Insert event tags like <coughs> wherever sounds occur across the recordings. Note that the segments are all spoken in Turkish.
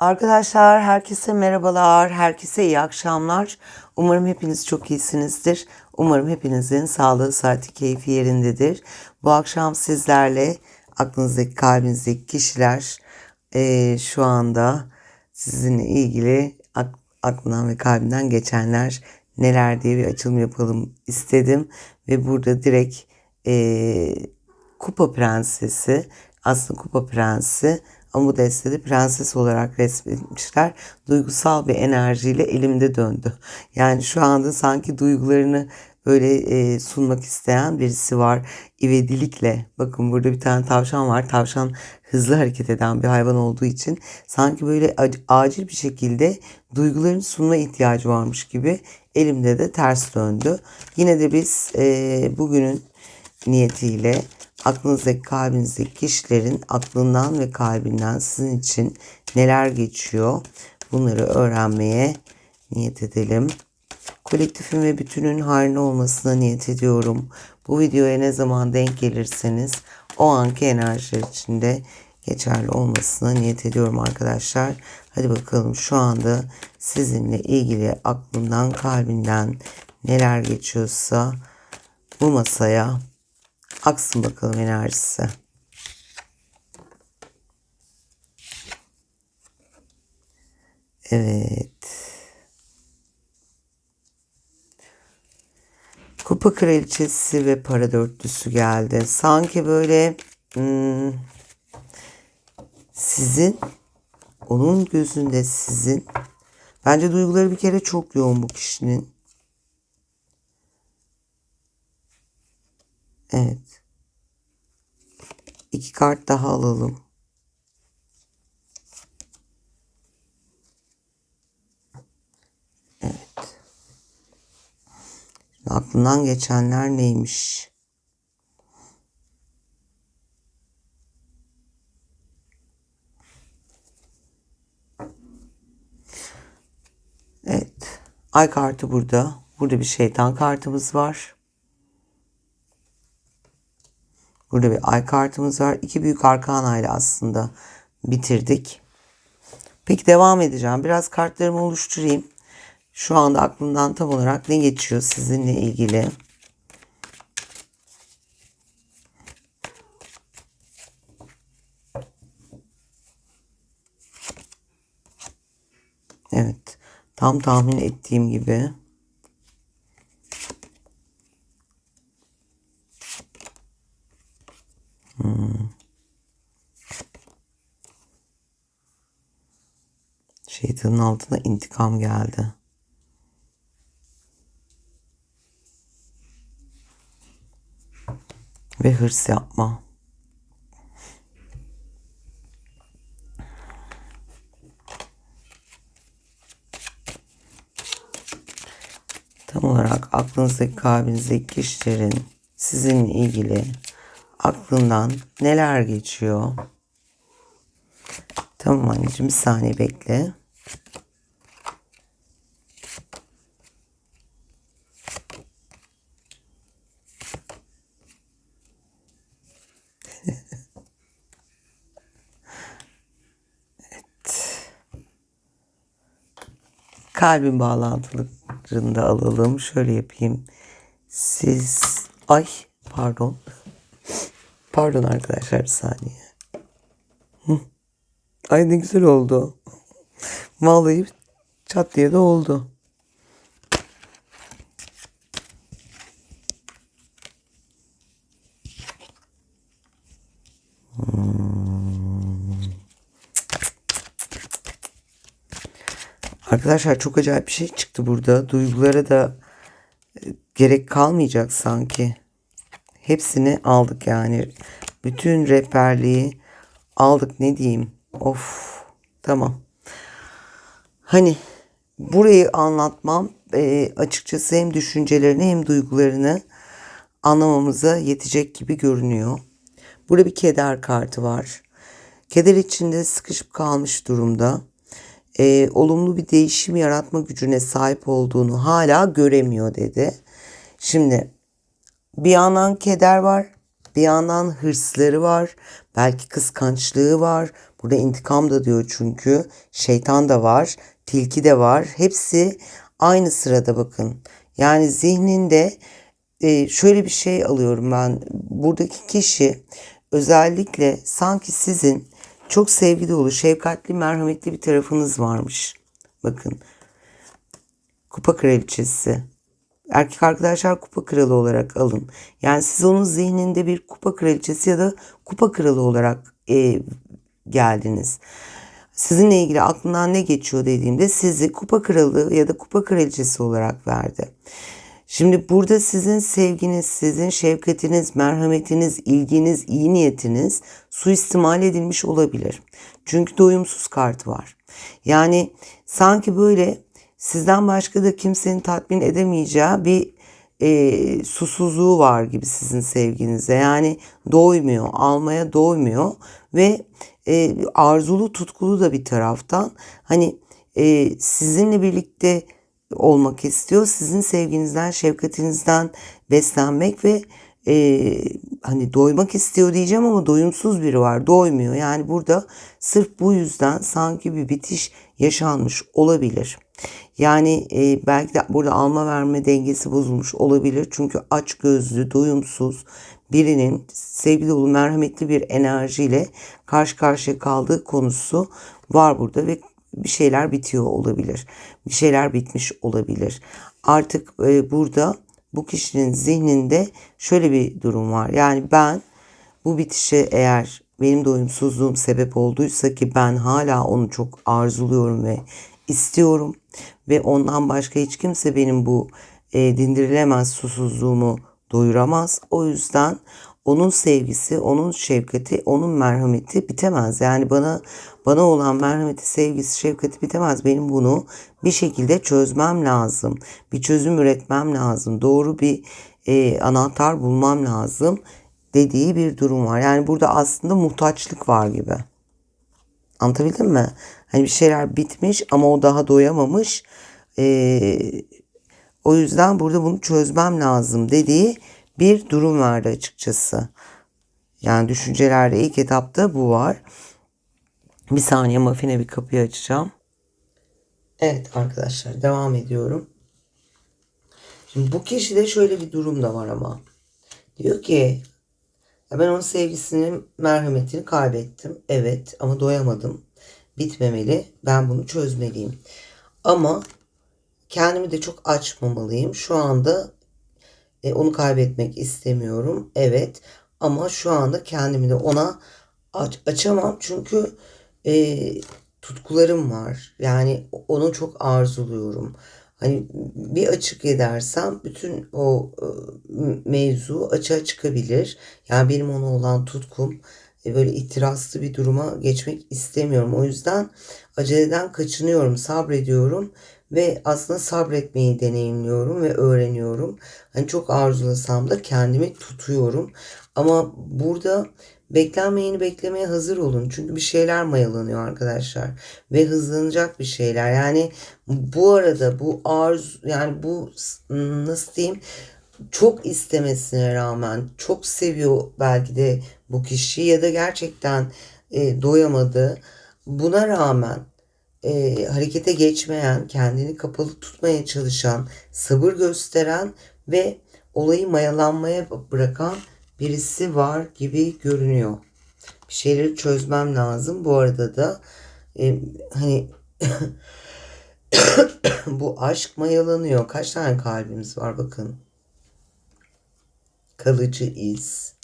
Arkadaşlar herkese merhabalar, herkese iyi akşamlar. Umarım hepiniz çok iyisinizdir. Umarım hepinizin sağlığı, saati, keyfi yerindedir. Bu akşam sizlerle aklınızdaki, kalbinizdeki kişiler eee, şu anda sizinle ilgili ak- aklından ve kalbinden geçenler neler diye bir açılım yapalım istedim. Ve burada direkt eee, Kupa Prensesi aslında Kupa Prensi ama bu destede prenses olarak resmetmişler. Duygusal bir enerjiyle elimde döndü. Yani şu anda sanki duygularını böyle e, sunmak isteyen birisi var. İvedilikle. Bakın burada bir tane tavşan var. Tavşan hızlı hareket eden bir hayvan olduğu için sanki böyle ac- acil bir şekilde duygularını sunma ihtiyacı varmış gibi elimde de ters döndü. Yine de biz e, bugünün niyetiyle aklınızdaki kalbinizdeki kişilerin aklından ve kalbinden sizin için neler geçiyor bunları öğrenmeye niyet edelim. Kolektifin ve bütünün hayrına olmasına niyet ediyorum. Bu videoya ne zaman denk gelirseniz o anki enerjiler içinde geçerli olmasına niyet ediyorum arkadaşlar. Hadi bakalım şu anda sizinle ilgili aklından kalbinden neler geçiyorsa bu masaya aksın bakalım enerjisi. Evet. Kupa kraliçesi ve para dörtlüsü geldi. Sanki böyle hmm, sizin onun gözünde sizin bence duyguları bir kere çok yoğun bu kişinin. Evet. İki kart daha alalım. Evet. Şimdi aklından geçenler neymiş? Evet. Ay kartı burada. Burada bir şeytan kartımız var. Burada bir ay kartımız var. İki büyük arkana ile aslında bitirdik. Peki devam edeceğim. Biraz kartlarımı oluşturayım. Şu anda aklımdan tam olarak ne geçiyor sizinle ilgili? Evet. Tam tahmin ettiğim gibi. Şeytanın altına intikam geldi. Ve hırs yapma. Tam olarak aklınızdaki kalbinizdeki kişilerin sizinle ilgili aklından neler geçiyor? Tamam anneciğim bir saniye bekle. Kalbin bağlantılarını da alalım. Şöyle yapayım. Siz... Ay pardon. Pardon arkadaşlar bir saniye. Hı. Ay ne güzel oldu. Vallahi çat diye de oldu. Arkadaşlar çok acayip bir şey çıktı burada. Duygulara da e, gerek kalmayacak sanki. Hepsini aldık yani. Bütün rehberliği aldık ne diyeyim. Of tamam. Hani burayı anlatmam e, açıkçası hem düşüncelerini hem duygularını anlamamıza yetecek gibi görünüyor. Burada bir keder kartı var. Keder içinde sıkışıp kalmış durumda. E, olumlu bir değişim yaratma gücüne sahip olduğunu hala göremiyor dedi. Şimdi bir yandan keder var, bir yandan hırsları var, belki kıskançlığı var. Burada intikam da diyor çünkü. Şeytan da var. Tilki de var. Hepsi aynı sırada bakın. Yani zihninde e, şöyle bir şey alıyorum ben. Buradaki kişi özellikle sanki sizin çok sevgi dolu, şefkatli, merhametli bir tarafınız varmış. Bakın. Kupa kraliçesi. Erkek arkadaşlar kupa kralı olarak alın. Yani siz onun zihninde bir kupa kraliçesi ya da kupa kralı olarak e, geldiniz. Sizinle ilgili aklından ne geçiyor dediğimde sizi kupa kralı ya da kupa kraliçesi olarak verdi. Şimdi burada sizin sevginiz, sizin şefkatiniz, merhametiniz, ilginiz, iyi niyetiniz suistimal edilmiş olabilir. Çünkü doyumsuz kart var. Yani sanki böyle sizden başka da kimsenin tatmin edemeyeceği bir e, susuzluğu var gibi sizin sevginize. Yani doymuyor, almaya doymuyor ve e, arzulu tutkulu da bir taraftan hani e, sizinle birlikte olmak istiyor. Sizin sevginizden, şefkatinizden beslenmek ve e, hani doymak istiyor diyeceğim ama doyumsuz biri var. Doymuyor. Yani burada sırf bu yüzden sanki bir bitiş yaşanmış olabilir. Yani e, belki de burada alma verme dengesi bozulmuş olabilir. Çünkü aç gözlü, doyumsuz birinin sevgi dolu, merhametli bir enerjiyle karşı karşıya kaldığı konusu var burada ve bir şeyler bitiyor olabilir. Bir şeyler bitmiş olabilir. Artık e, burada bu kişinin zihninde şöyle bir durum var. Yani ben bu bitişe eğer benim doyumsuzluğum sebep olduysa ki ben hala onu çok arzuluyorum ve istiyorum ve ondan başka hiç kimse benim bu e, dindirilemez susuzluğumu doyuramaz. O yüzden onun sevgisi, onun şefkati, onun merhameti bitemez. Yani bana bana olan merhameti, sevgisi, şefkati bitemez. Benim bunu bir şekilde çözmem lazım. Bir çözüm üretmem lazım. Doğru bir e, anahtar bulmam lazım dediği bir durum var. Yani burada aslında muhtaçlık var gibi. Anlatabildim mi? Hani bir şeyler bitmiş ama o daha doyamamış. Ee, o yüzden burada bunu çözmem lazım dediği bir durum vardı açıkçası. Yani düşüncelerde ilk etapta bu var. Bir saniye mafine bir kapıyı açacağım. Evet arkadaşlar devam ediyorum. Şimdi bu kişide şöyle bir durum da var ama. Diyor ki ya ben onun sevgisini, merhametini kaybettim. Evet ama doyamadım. Bitmemeli. Ben bunu çözmeliyim. Ama kendimi de çok açmamalıyım. Şu anda e, onu kaybetmek istemiyorum. Evet ama şu anda kendimi de ona aç, açamam. Çünkü e, tutkularım var. Yani onu çok arzuluyorum. Hani bir açık edersem bütün o e, mevzu açığa çıkabilir. Yani benim ona olan tutkum e, böyle itirazlı bir duruma geçmek istemiyorum. O yüzden aceleden kaçınıyorum, sabrediyorum ve aslında sabretmeyi deneyimliyorum ve öğreniyorum. Hani çok arzulasam da kendimi tutuyorum. Ama burada beklenmeyeni beklemeye hazır olun. Çünkü bir şeyler mayalanıyor arkadaşlar. Ve hızlanacak bir şeyler. Yani bu arada bu arzu yani bu nasıl diyeyim çok istemesine rağmen çok seviyor belki de bu kişi ya da gerçekten e, doyamadı. Buna rağmen e, harekete geçmeyen, kendini kapalı tutmaya çalışan, sabır gösteren ve olayı mayalanmaya bırakan birisi var gibi görünüyor. Bir şeyleri çözmem lazım. Bu arada da e, hani <coughs> bu aşk mayalanıyor. Kaç tane kalbimiz var bakın. Kalıcı iz.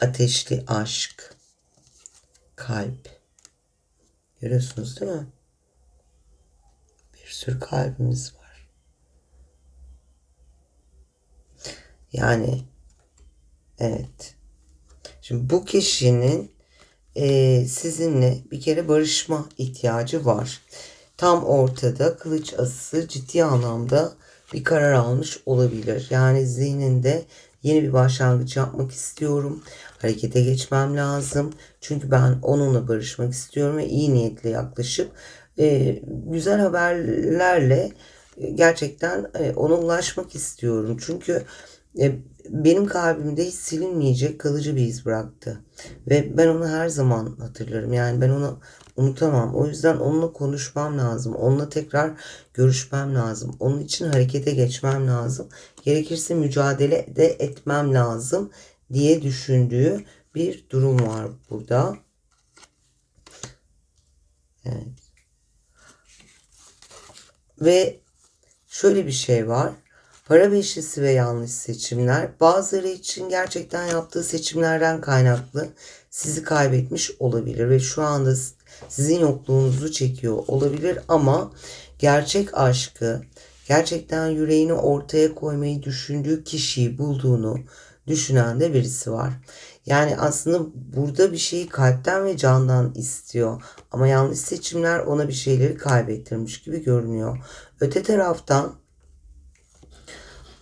Ateşli aşk. Kalp. Görüyorsunuz değil mi? Bir sürü kalbimiz var. Yani evet. Şimdi bu kişinin e, sizinle bir kere barışma ihtiyacı var. Tam ortada kılıç asısı ciddi anlamda bir karar almış olabilir. Yani zihninde yeni bir başlangıç yapmak istiyorum. Harekete geçmem lazım. Çünkü ben onunla barışmak istiyorum ve iyi niyetle yaklaşıp e, güzel haberlerle e, gerçekten e, ona ulaşmak istiyorum. Çünkü e, benim kalbimde hiç silinmeyecek kalıcı bir iz bıraktı. Ve ben onu her zaman hatırlarım. Yani ben onu unutamam. O yüzden onunla konuşmam lazım. Onunla tekrar görüşmem lazım. Onun için harekete geçmem lazım. Gerekirse mücadele de etmem lazım diye düşündüğü bir durum var burada. Evet. Ve şöyle bir şey var. Para beşlisi ve yanlış seçimler bazıları için gerçekten yaptığı seçimlerden kaynaklı sizi kaybetmiş olabilir ve şu anda sizin yokluğunuzu çekiyor olabilir ama gerçek aşkı, gerçekten yüreğini ortaya koymayı düşündüğü kişiyi bulduğunu düşünen de birisi var. Yani aslında burada bir şeyi kalpten ve candan istiyor. Ama yanlış seçimler ona bir şeyleri kaybettirmiş gibi görünüyor. Öte taraftan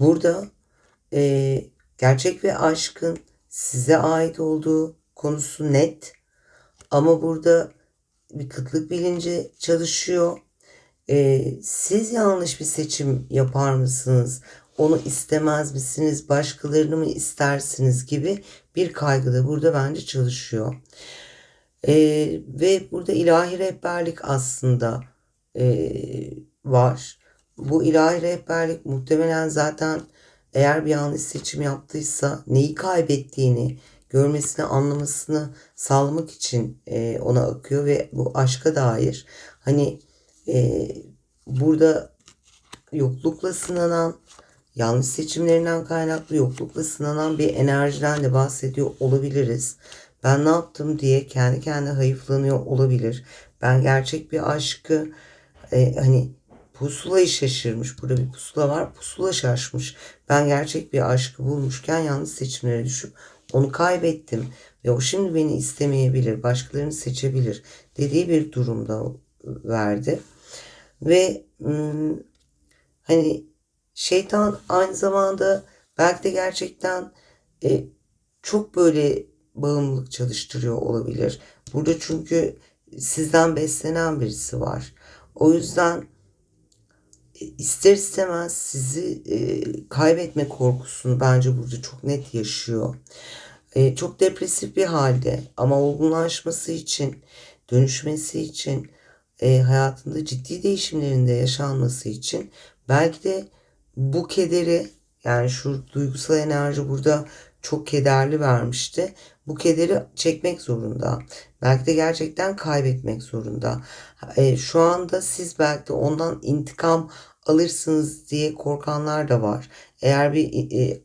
burada e, gerçek ve aşkın size ait olduğu konusu net. Ama burada bir kıtlık bilinci çalışıyor. E, siz yanlış bir seçim yapar mısınız? Onu istemez misiniz? Başkalarını mı istersiniz gibi bir kaygı da burada bence çalışıyor. E, ve burada ilahi rehberlik aslında e, var. Bu ilahi rehberlik muhtemelen zaten eğer bir yanlış seçim yaptıysa neyi kaybettiğini görmesini, anlamasını sağlamak için e, ona akıyor ve bu aşka dair hani e, burada yoklukla sınanan, yanlış seçimlerinden kaynaklı yoklukla sınanan bir enerjiden de bahsediyor olabiliriz. Ben ne yaptım diye kendi kendine hayıflanıyor olabilir. Ben gerçek bir aşkı e, hani pusulayı şaşırmış. Burada bir pusula var. Pusula şaşmış. Ben gerçek bir aşkı bulmuşken yanlış seçimlere düşüp onu kaybettim. Ve o şimdi beni istemeyebilir. Başkalarını seçebilir. Dediği bir durumda verdi. Ve ım, hani şeytan aynı zamanda belki de gerçekten e, çok böyle bağımlılık çalıştırıyor olabilir. Burada çünkü sizden beslenen birisi var. O yüzden e, ister istemez sizi e, kaybetme korkusunu bence burada çok net yaşıyor. E, çok depresif bir halde ama olgunlaşması için, dönüşmesi için, e, hayatında ciddi değişimlerinde yaşanması için belki de bu kederi yani şu duygusal enerji burada çok kederli vermişti. Bu kederi çekmek zorunda. Belki de gerçekten kaybetmek zorunda. E, şu anda siz belki de ondan intikam alırsınız diye korkanlar da var. Eğer bir e,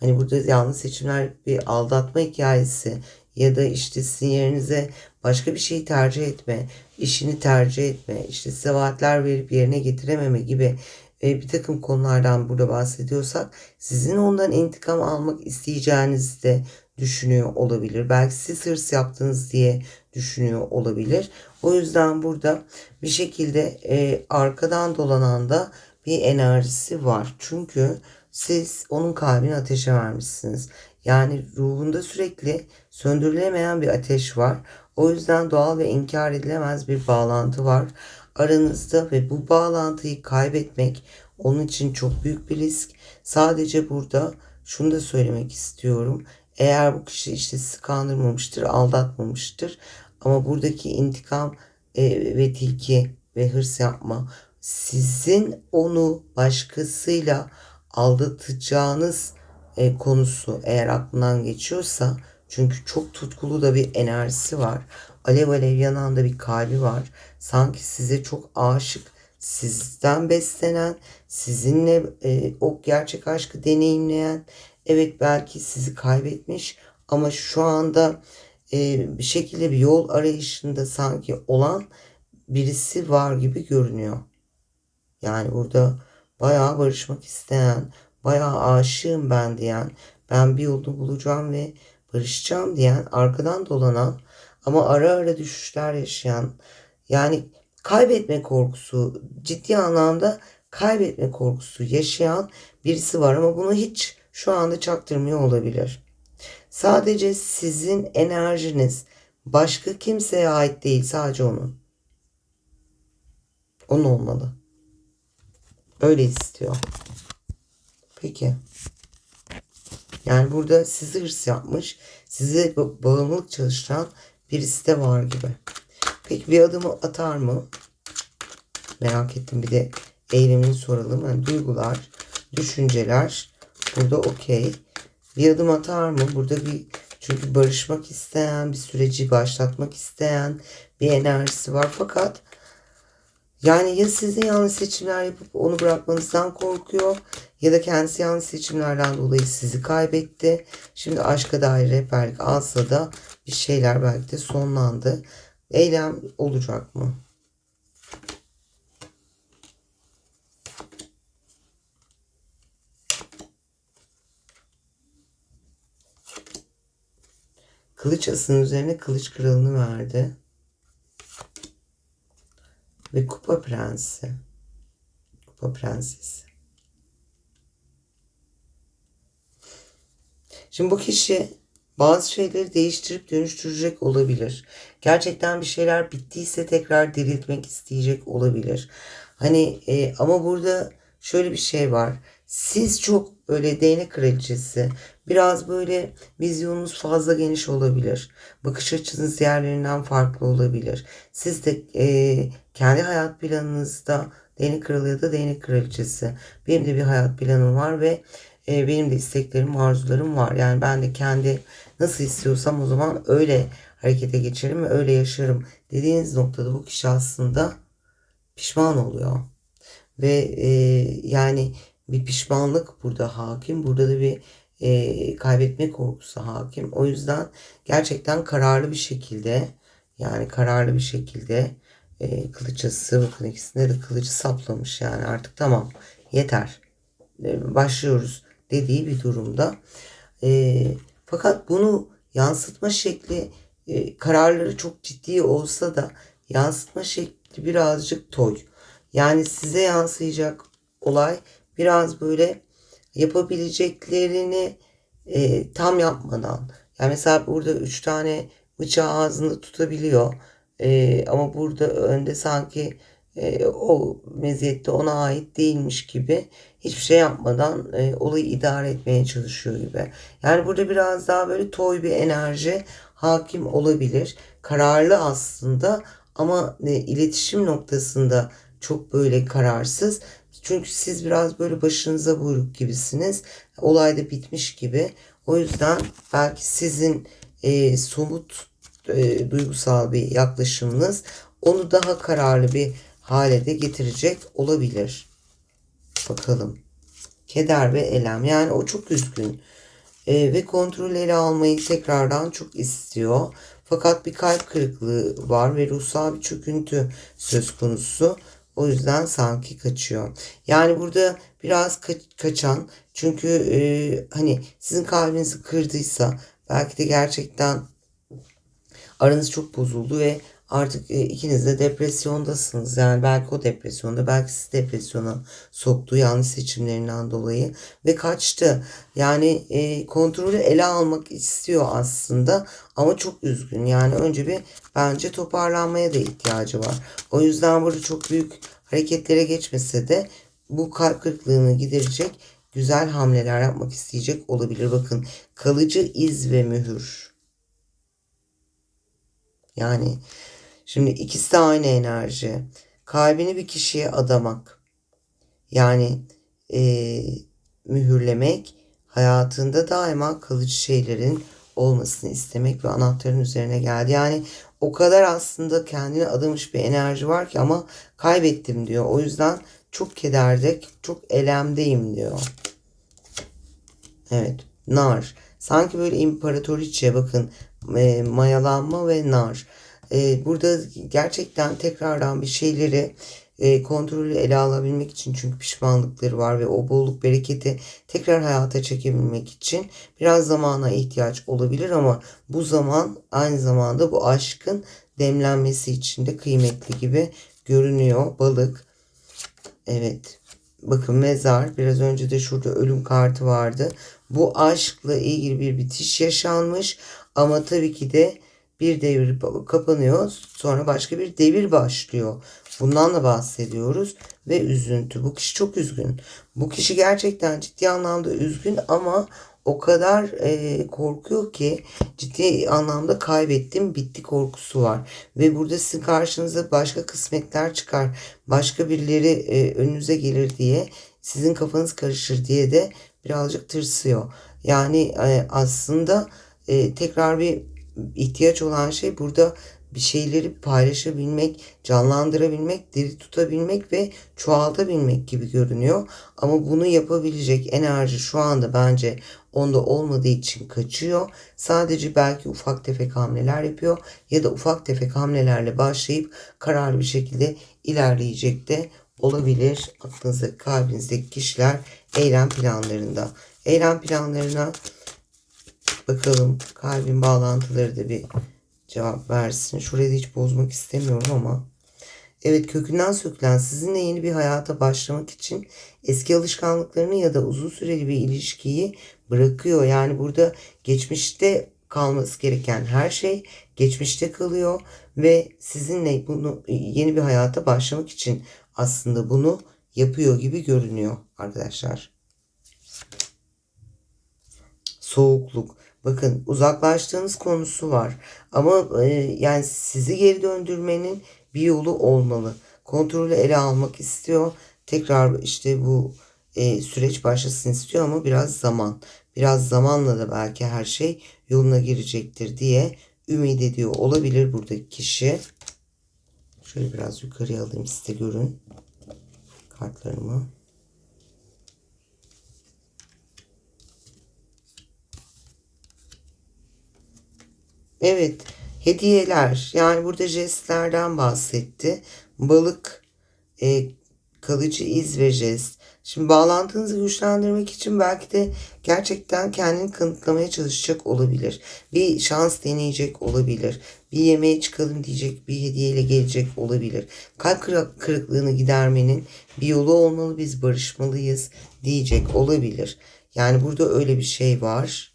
hani burada yanlış seçimler bir aldatma hikayesi ya da işte sizin yerinize başka bir şeyi tercih etme, işini tercih etme, işte size vaatler verip yerine getirememe gibi e, bir takım konulardan burada bahsediyorsak sizin ondan intikam almak isteyeceğinizi de düşünüyor olabilir. Belki siz hırs yaptınız diye düşünüyor olabilir. O yüzden burada bir şekilde e, arkadan dolanan da bir enerjisi var. Çünkü siz onun kalbini ateşe vermişsiniz. Yani ruhunda sürekli söndürülemeyen bir ateş var. O yüzden doğal ve inkar edilemez bir bağlantı var aranızda ve bu bağlantıyı kaybetmek onun için çok büyük bir risk. Sadece burada şunu da söylemek istiyorum. Eğer bu kişi işte sizi kandırmamıştır, aldatmamıştır ama buradaki intikam e, ve tilki ve hırs yapma sizin onu başkasıyla aldatacağınız e, konusu eğer aklından geçiyorsa çünkü çok tutkulu da bir enerjisi var. Alev alev yanan da bir kalbi var. Sanki size çok aşık, sizden beslenen, sizinle e, o gerçek aşkı deneyimleyen, evet belki sizi kaybetmiş ama şu anda e, bir şekilde bir yol arayışında sanki olan birisi var gibi görünüyor. Yani burada bayağı barışmak isteyen, bayağı aşığım ben diyen, ben bir yolu bulacağım ve barışacağım diyen, arkadan dolanan ama ara ara düşüşler yaşayan, yani kaybetme korkusu, ciddi anlamda kaybetme korkusu yaşayan birisi var ama bunu hiç şu anda çaktırmıyor olabilir. Sadece sizin enerjiniz başka kimseye ait değil, sadece onun. Onun olmalı. Öyle istiyor. Peki. Yani burada sizi hırs yapmış, size ba- bağımlılık çalıştıran birisi de var gibi. Peki bir adımı atar mı? Merak ettim bir de eylemini soralım. Yani duygular, düşünceler burada okey. Bir adım atar mı? Burada bir çünkü barışmak isteyen, bir süreci başlatmak isteyen bir enerjisi var. Fakat yani ya sizin yanlış seçimler yapıp onu bırakmanızdan korkuyor ya da kendisi yanlış seçimlerden dolayı sizi kaybetti. Şimdi aşka dair rehberlik alsa da bir şeyler belki de sonlandı. Eylem olacak mı? Kılıç asının üzerine kılıç kralını verdi. Ve kupa prensi. Kupa prensesi. Şimdi bu kişi bazı şeyleri değiştirip dönüştürecek olabilir. Gerçekten bir şeyler bittiyse tekrar diriltmek isteyecek olabilir. Hani e, ama burada şöyle bir şey var. Siz çok böyle değnek kraliçesi, biraz böyle vizyonunuz fazla geniş olabilir. Bakış açınız diğerlerinden farklı olabilir. Siz de e, kendi hayat planınızda değnek kralı ya da değnek kraliçesi. Benim de bir hayat planım var ve e, benim de isteklerim, arzularım var. Yani ben de kendi nasıl istiyorsam o zaman öyle harekete geçerim ve öyle yaşarım dediğiniz noktada bu kişi aslında pişman oluyor. Ve e, yani bir pişmanlık burada hakim. Burada da bir e, kaybetme korkusu hakim. O yüzden gerçekten kararlı bir şekilde yani kararlı bir şekilde e, kılıçası bakın ikisinde de kılıcı saplamış yani artık tamam yeter e, başlıyoruz dediği bir durumda. E, fakat bunu yansıtma şekli e, kararları çok ciddi olsa da yansıtma şekli birazcık toy. Yani size yansıyacak olay biraz böyle yapabileceklerini e, tam yapmadan. Yani mesela burada üç tane bıçağı ağzında tutabiliyor. E, ama burada önde sanki e, o meziyette ona ait değilmiş gibi hiçbir şey yapmadan e, olayı idare etmeye çalışıyor gibi. Yani burada biraz daha böyle toy bir enerji hakim olabilir. Kararlı aslında ama e, iletişim noktasında çok böyle kararsız. Çünkü siz biraz böyle başınıza buyruk gibisiniz. Olay da bitmiş gibi. O yüzden belki sizin e, somut e, duygusal bir yaklaşımınız onu daha kararlı bir hale de getirecek olabilir. Bakalım. Keder ve elem. Yani o çok üzgün. E, ve kontrol ele almayı tekrardan çok istiyor. Fakat bir kalp kırıklığı var ve ruhsal bir çöküntü söz konusu. O yüzden sanki kaçıyor. Yani burada biraz ka- kaçan çünkü e, hani sizin kalbinizi kırdıysa belki de gerçekten aranız çok bozuldu ve artık e, ikiniz de depresyondasınız. Yani belki o depresyonda, belki siz depresyona soktu yanlış seçimlerinden dolayı ve kaçtı. Yani e, kontrolü ele almak istiyor aslında ama çok üzgün. Yani önce bir bence toparlanmaya da ihtiyacı var. O yüzden burada çok büyük hareketlere geçmese de bu kalp kırıklığını giderecek güzel hamleler yapmak isteyecek olabilir. Bakın kalıcı iz ve mühür. Yani şimdi ikisi de aynı enerji. Kalbini bir kişiye adamak. Yani e, mühürlemek hayatında daima kalıcı şeylerin olmasını istemek ve anahtarın üzerine geldi. Yani o kadar aslında kendine adamış bir enerji var ki ama kaybettim diyor. O yüzden çok kederde, çok elemdeyim diyor. Evet, nar. Sanki böyle imparatoriçe bakın e, mayalanma ve nar. E, burada gerçekten tekrardan bir şeyleri e, kontrolü ele alabilmek için çünkü pişmanlıkları var ve o bolluk bereketi tekrar hayata çekebilmek için biraz zamana ihtiyaç olabilir ama bu zaman aynı zamanda bu aşkın demlenmesi için de kıymetli gibi görünüyor balık. Evet. Bakın mezar. Biraz önce de şurada ölüm kartı vardı. Bu aşkla ilgili bir bitiş yaşanmış. Ama tabii ki de bir devir kapanıyor. Sonra başka bir devir başlıyor. Bundan da bahsediyoruz. Ve üzüntü. Bu kişi çok üzgün. Bu kişi gerçekten ciddi anlamda üzgün ama o kadar e, korkuyor ki ciddi anlamda kaybettim bitti korkusu var. Ve burada sizin karşınıza başka kısmetler çıkar. Başka birileri e, önünüze gelir diye sizin kafanız karışır diye de birazcık tırsıyor. Yani e, aslında e, tekrar bir ihtiyaç olan şey burada bir şeyleri paylaşabilmek, canlandırabilmek, diri tutabilmek ve çoğaltabilmek gibi görünüyor. Ama bunu yapabilecek enerji şu anda bence onda olmadığı için kaçıyor. Sadece belki ufak tefek hamleler yapıyor ya da ufak tefek hamlelerle başlayıp kararlı bir şekilde ilerleyecek de olabilir. Aklınızdaki, kalbinizdeki kişiler eylem planlarında. Eylem planlarına bakalım kalbin bağlantıları da bir cevap versin. Şurayı da hiç bozmak istemiyorum ama. Evet kökünden sökülen sizinle yeni bir hayata başlamak için eski alışkanlıklarını ya da uzun süreli bir ilişkiyi bırakıyor. Yani burada geçmişte kalması gereken her şey geçmişte kalıyor ve sizinle bunu yeni bir hayata başlamak için aslında bunu yapıyor gibi görünüyor arkadaşlar. Soğukluk. Bakın uzaklaştığınız konusu var. Ama e, yani sizi geri döndürmenin bir yolu olmalı. Kontrolü ele almak istiyor. Tekrar işte bu e, süreç başlasın istiyor ama biraz zaman. Biraz zamanla da belki her şey yoluna girecektir diye ümit ediyor olabilir buradaki kişi. Şöyle biraz yukarıya alayım size görün kartlarımı. Evet, hediyeler. Yani burada jestlerden bahsetti. Balık, e, kalıcı iz ve jest. Şimdi bağlantınızı güçlendirmek için belki de gerçekten kendini kanıtlamaya çalışacak olabilir. Bir şans deneyecek olabilir. Bir yemeğe çıkalım diyecek bir hediyeyle gelecek olabilir. Kalp kırık- kırıklığını gidermenin bir yolu olmalı biz barışmalıyız diyecek olabilir. Yani burada öyle bir şey var.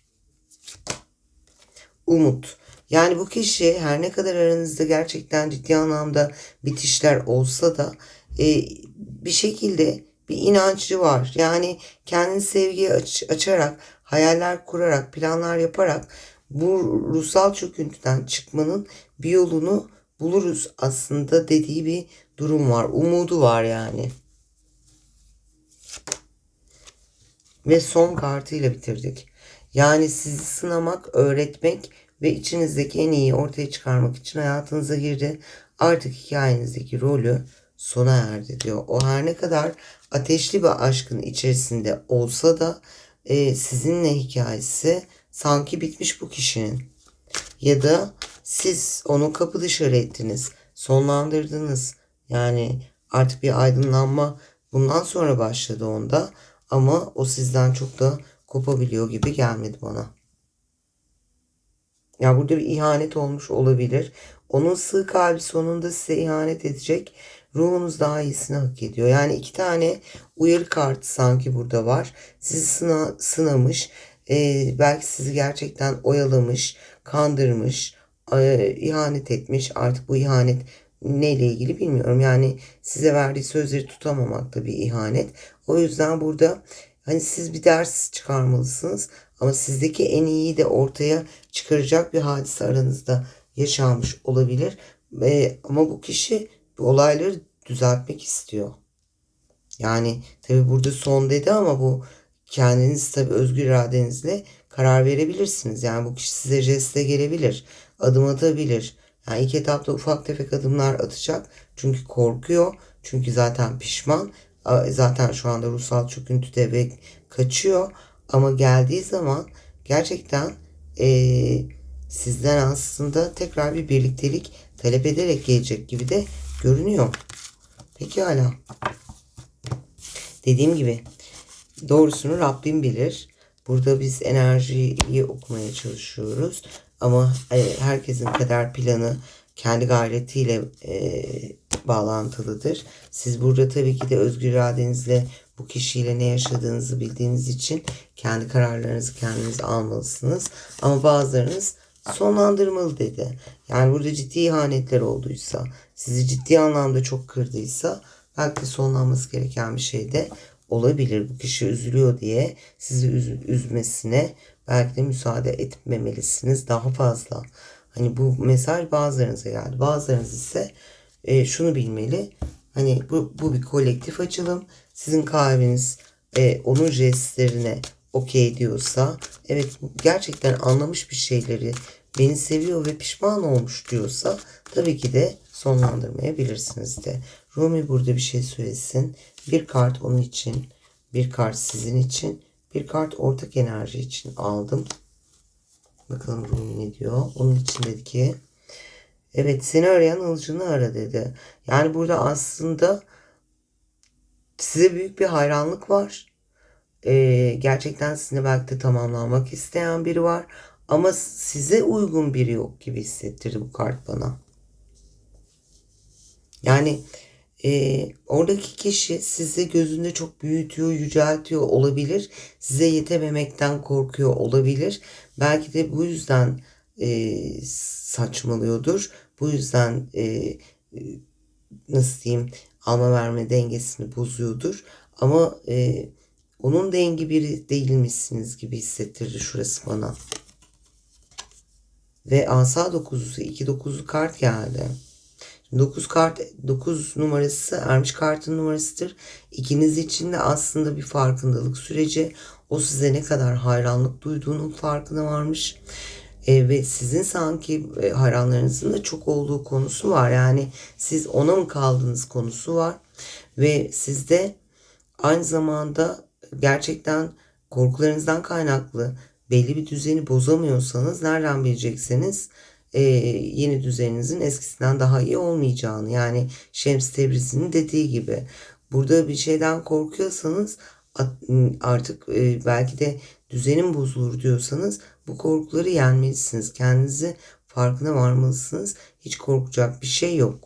Umut. Yani bu kişi her ne kadar aranızda gerçekten ciddi anlamda bitişler olsa da e, bir şekilde bir inancı var. Yani kendini sevgiye aç- açarak, hayaller kurarak, planlar yaparak bu ruhsal çöküntüden çıkmanın bir yolunu buluruz aslında dediği bir durum var. Umudu var yani. Ve son kartıyla bitirdik. Yani sizi sınamak, öğretmek ve içinizdeki en iyi ortaya çıkarmak için hayatınıza girdi. Artık hikayenizdeki rolü sona erdi diyor. O her ne kadar ateşli bir aşkın içerisinde olsa da e, sizinle hikayesi sanki bitmiş bu kişinin. Ya da siz onu kapı dışarı ettiniz, sonlandırdınız. Yani artık bir aydınlanma bundan sonra başladı onda. Ama o sizden çok da kopabiliyor gibi gelmedi bana. Ya burada bir ihanet olmuş olabilir. Onun sığ kalbi sonunda size ihanet edecek. Ruhunuz daha iyisini hak ediyor. Yani iki tane uyarı kartı sanki burada var. Sizi sına, sınamış. Ee, belki sizi gerçekten oyalamış, kandırmış, e, ihanet etmiş. Artık bu ihanet neyle ilgili bilmiyorum. Yani size verdiği sözleri tutamamak da bir ihanet. O yüzden burada hani siz bir ders çıkarmalısınız. Ama sizdeki en iyiyi de ortaya çıkaracak bir hadise aranızda yaşanmış olabilir. Ve, ama bu kişi bu olayları düzeltmek istiyor. Yani tabi burada son dedi ama bu kendiniz tabi özgür iradenizle karar verebilirsiniz. Yani bu kişi size jeste gelebilir. Adım atabilir. Yani ilk etapta ufak tefek adımlar atacak. Çünkü korkuyor. Çünkü zaten pişman. Zaten şu anda ruhsal çöküntüde ve kaçıyor. Ama geldiği zaman gerçekten eee, sizden aslında tekrar bir birliktelik talep ederek gelecek gibi de görünüyor. Peki hala. Dediğim gibi doğrusunu Rabbim bilir. Burada biz enerjiyi okumaya çalışıyoruz. Ama e, herkesin kader planı kendi gayretiyle e, bağlantılıdır. Siz burada tabii ki de özgür iradenizle bu kişiyle ne yaşadığınızı bildiğiniz için kendi kararlarınızı kendiniz almalısınız. Ama bazılarınız sonlandırmalı dedi. Yani burada ciddi ihanetler olduysa, sizi ciddi anlamda çok kırdıysa belki sonlanması gereken bir şey de olabilir. Bu kişi üzülüyor diye sizi üz- üzmesine belki de müsaade etmemelisiniz daha fazla. Hani bu mesaj bazılarınıza geldi. Bazılarınız ise e, şunu bilmeli. Hani bu, bu bir kolektif açılım. Sizin kalbiniz e, onun jestlerine okey diyorsa evet gerçekten anlamış bir şeyleri beni seviyor ve pişman olmuş diyorsa tabii ki de sonlandırmayabilirsiniz de. Rumi burada bir şey söylesin. Bir kart onun için, bir kart sizin için, bir kart ortak enerji için aldım. Bakalım Rumi ne diyor. Onun için dedi ki evet seni arayan alıcını ara dedi. Yani burada aslında size büyük bir hayranlık var. Ee, gerçekten sizinle belki de tamamlanmak isteyen biri var. Ama size uygun biri yok gibi hissettirdi bu kart bana. Yani e, oradaki kişi sizi gözünde çok büyütüyor, yüceltiyor olabilir. Size yetememekten korkuyor olabilir. Belki de bu yüzden e, saçmalıyordur. Bu yüzden e, e, nasıl diyeyim alma verme dengesini bozuyordur. Ama e, onun dengi biri değilmişsiniz gibi hissettirdi şurası bana. Ve asa dokuzusu, iki dokuzlu kart geldi. 9 kart 9 numarası Ermiş kartın numarasıdır. İkiniz için de aslında bir farkındalık süreci. O size ne kadar hayranlık duyduğunun farkına varmış. E, ve sizin sanki e, hayranlarınızın da çok olduğu konusu var. Yani siz ona mı kaldınız konusu var. Ve sizde aynı zamanda gerçekten korkularınızdan kaynaklı belli bir düzeni bozamıyorsanız nereden bilecekseniz e, yeni düzeninizin eskisinden daha iyi olmayacağını yani Şems Tebriz'in dediği gibi burada bir şeyden korkuyorsanız artık e, belki de düzenin bozulur diyorsanız bu korkuları yenmelisiniz. Kendinizi farkına varmalısınız. Hiç korkacak bir şey yok.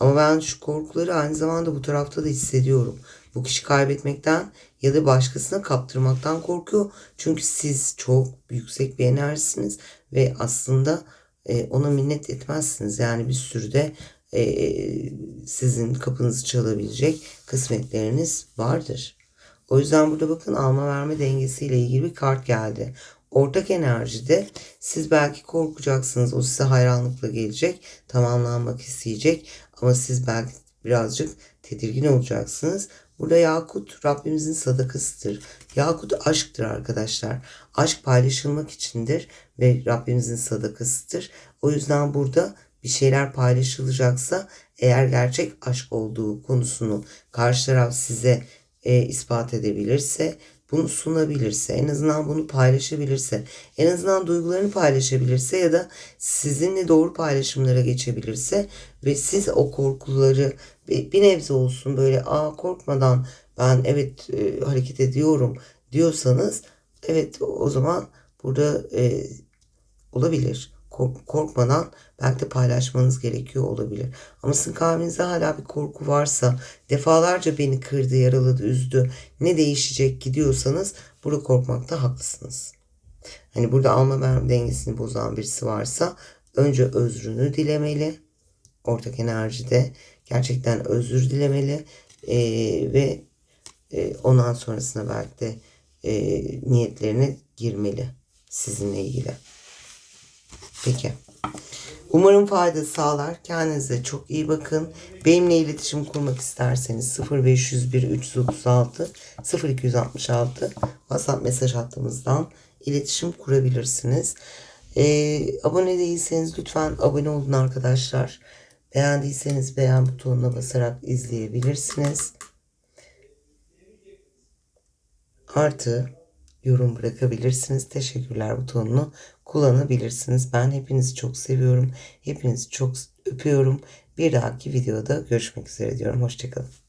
Ama ben şu korkuları aynı zamanda bu tarafta da hissediyorum. Bu kişi kaybetmekten ya da başkasına kaptırmaktan korkuyor. Çünkü siz çok yüksek bir enerjisiniz ve aslında e, ona minnet etmezsiniz. Yani bir sürü de e, sizin kapınızı çalabilecek kısmetleriniz vardır. O yüzden burada bakın alma verme dengesiyle ilgili bir kart geldi. Ortak enerjide siz belki korkacaksınız. O size hayranlıkla gelecek. Tamamlanmak isteyecek. Ama siz belki birazcık tedirgin olacaksınız. Burada Yakut Rabbimizin sadakasıdır. Yakut aşktır arkadaşlar. Aşk paylaşılmak içindir ve Rabbimizin sadakasıdır. O yüzden burada bir şeyler paylaşılacaksa eğer gerçek aşk olduğu konusunu karşı taraf size e, ispat edebilirse bunu sunabilirse, en azından bunu paylaşabilirse, en azından duygularını paylaşabilirse ya da sizinle doğru paylaşımlara geçebilirse ve siz o korkuları bir nebze olsun böyle aa korkmadan ben evet e, hareket ediyorum diyorsanız evet o zaman burada e, olabilir. Korkmadan belki de paylaşmanız gerekiyor olabilir. Ama sizin kalbinizde hala bir korku varsa, defalarca beni kırdı, yaraladı, üzdü, ne değişecek gidiyorsanız burada korkmakta haklısınız. Hani burada alma verme dengesini bozan birisi varsa önce özrünü dilemeli. Ortak enerjide gerçekten özür dilemeli ee, ve e, ondan sonrasında belki de e, niyetlerine girmeli sizinle ilgili. Peki. Umarım fayda sağlar. Kendinize çok iyi bakın. Benimle iletişim kurmak isterseniz 0501 336 0266 WhatsApp mesaj hattımızdan iletişim kurabilirsiniz. Ee, abone değilseniz lütfen abone olun arkadaşlar. Beğendiyseniz beğen butonuna basarak izleyebilirsiniz. Artı yorum bırakabilirsiniz. Teşekkürler butonunu kullanabilirsiniz. Ben hepinizi çok seviyorum. Hepinizi çok öpüyorum. Bir dahaki videoda görüşmek üzere diyorum. Hoşçakalın.